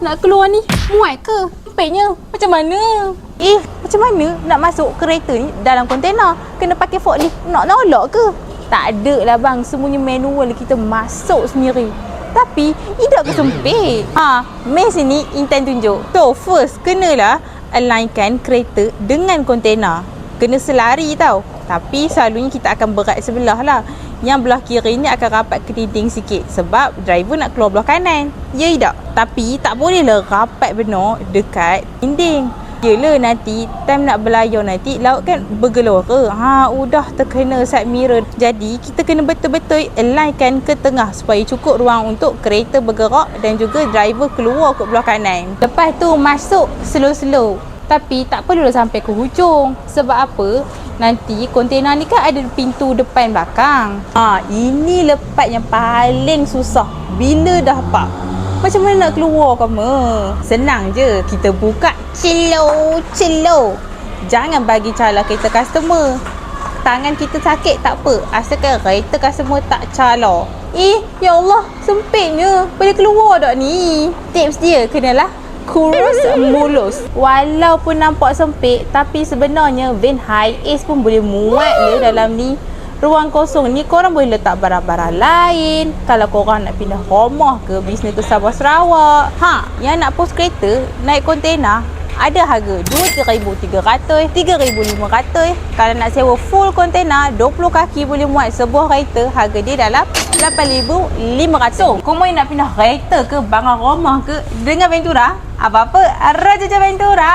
nak keluar ni muat ke? Sempitnya. Macam mana? Eh, macam mana nak masuk kereta ni dalam kontena? Kena pakai forklift. Nak nolak ke? Tak ada lah bang. Semuanya manual kita masuk sendiri. Tapi, tidak ke sempit? Ha, Mei sini Intan tunjuk. So, first, kenalah alignkan kereta dengan kontena. Kena selari tau. Tapi selalunya kita akan berat sebelah lah. Yang belah kiri ni akan rapat ke dinding sikit. Sebab driver nak keluar belah kanan. Ya tak? Tapi tak boleh lah rapat benar dekat dinding. Yelah nanti time nak berlayar nanti laut kan bergelora. Ha udah terkena side mirror. Jadi kita kena betul-betul alignkan ke tengah supaya cukup ruang untuk kereta bergerak dan juga driver keluar ke belah kanan. Lepas tu masuk slow-slow. Tapi tak perlulah sampai ke hujung. Sebab apa? Nanti kontena ni kan ada pintu depan belakang. Ha, ini lepat yang paling susah. Bila dah pak macam mana nak keluar kamu? Senang je. Kita buka cilo, cilo. Jangan bagi cala kereta customer. Tangan kita sakit tak apa. Asalkan kereta customer tak cala. Eh, ya Allah. Sempitnya. Boleh keluar tak ni? Tips dia kenalah kurus mulus. Walaupun nampak sempit, tapi sebenarnya van high ace pun boleh muat je dalam ni. Ruang kosong ni korang boleh letak barang-barang lain. Kalau korang nak pindah rumah ke bisnes ke Sabah Sarawak. Ha, yang nak post kereta, naik kontena, ada harga RM2,300, RM3,500. Kalau nak sewa full kontena, 20 kaki boleh muat sebuah kereta, harga dia dalam RM8,500. So, korang nak pindah kereta ke, bangun rumah ke, dengan Ventura, apa-apa, Raja Ventura.